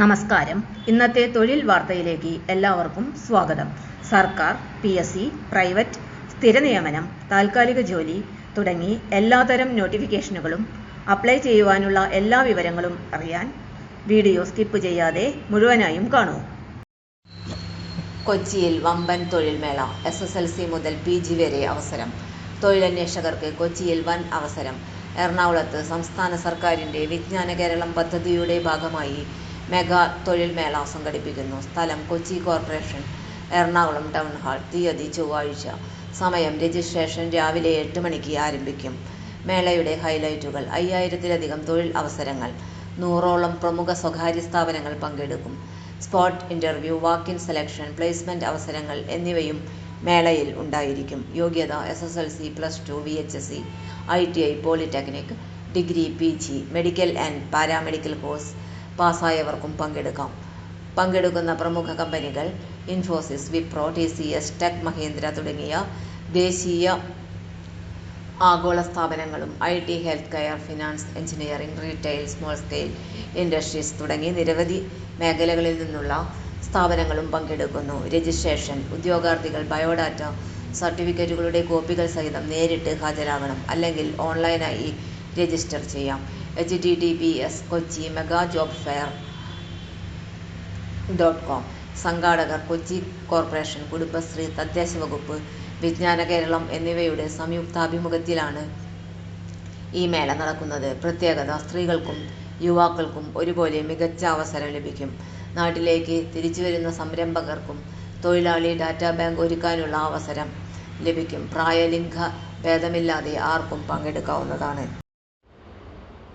നമസ്കാരം. ഇന്നത്തെ തൊഴിൽ വാർത്തയിലേക്ക് എല്ലാവർക്കും സ്വാഗതം. സർക്കാർ പി എസ് സി പ്രൈവറ്റ് സ്ഥിര നിയമനം താൽക്കാലിക ജോലി തുടങ്ങി എല്ലാതരം നോട്ടിഫിക്കേഷനുകളും അപ്ലൈ ചെയ്യുവാനുള്ള എല്ലാ വിവരങ്ങളും അറിയാൻ വീഡിയോ സ്കിപ്പ് ചെയ്യാതെ മുഴുവനായും കാണൂ. കൊച്ചിയിൽ വമ്പൻ തൊഴിൽമേള എസ് എസ് എൽ സി മുതൽ പി ജി വരെ അവസരം. തൊഴിലന്വേഷകർക്ക് കൊച്ചിയിൽ വൻ അവസരം. എറണാകുളത്ത് സംസ്ഥാന സർക്കാരിന്റെ വിജ്ഞാന കേരളം പദ്ധതിയുടെ ഭാഗമായി മെഗാ തൊഴിൽമേള സംഘടിപ്പിക്കുന്നു. സ്ഥലം Kochi corporation Ernakulam town hall തീയതി ചൊവ്വാഴ്ച. സമയം രജിസ്ട്രേഷൻ രാവിലെ എട്ട് മണിക്ക് ആരംഭിക്കും. മേളയുടെ ഹൈലൈറ്റുകൾ അയ്യായിരത്തിലധികം തൊഴിൽ അവസരങ്ങൾ നൂറോളം പ്രമുഖ സ്വകാര്യ സ്ഥാപനങ്ങൾ പങ്കെടുക്കും. Spot interview walk in selection placement അവസരങ്ങൾ എന്നിവയും മേളയിൽ ഉണ്ടായിരിക്കും. യോഗ്യത SSLC, plus two V ITI, polytechnic degree PG, medical and paramedical course പാസ്സായവർക്കും പങ്കെടുക്കാം. പങ്കെടുക്കുന്ന പ്രമുഖ കമ്പനികൾ Infosys Wipro T C S tech Mahindra തുടങ്ങിയ ദേശീയ ആഗോള സ്ഥാപനങ്ങളും I T health care finance engineering retail small scale industries തുടങ്ങി നിരവധി മേഖലകളിൽ നിന്നുള്ള സ്ഥാപനങ്ങളും പങ്കെടുക്കുന്നു. രജിസ്ട്രേഷൻ ഉദ്യോഗാർത്ഥികൾ ബയോഡാറ്റ സർട്ടിഫിക്കറ്റുകളുടെ കോപ്പികൾ സഹിതം നേരിട്ട് ഹാജരാകണം. അല്ലെങ്കിൽ ഓൺലൈനായി രജിസ്റ്റർ ചെയ്യാം. H T T P S Kochi mega job fair dot com സംഘാടകർ കൊച്ചി കോർപ്പറേഷൻ കുടുംബശ്രീ തദ്ദേശ വകുപ്പ് വിജ്ഞാന കേരളം എന്നിവയുടെ സംയുക്താഭിമുഖത്തിലാണ് ഈ മേള നടക്കുന്നത്. പ്രത്യേകത സ്ത്രീകൾക്കും യുവാക്കൾക്കും ഒരുപോലെ മികച്ച അവസരം ലഭിക്കും. നാട്ടിലേക്ക് തിരിച്ചുവരുന്ന സംരംഭകർക്കും തൊഴിലാളി ഡാറ്റാ ബാങ്ക് ഒരുക്കാനുള്ള അവസരം ലഭിക്കും. പ്രായലിംഗ ഭേദമില്ലാതെ ആർക്കും പങ്കെടുക്കാവുന്നതാണ്.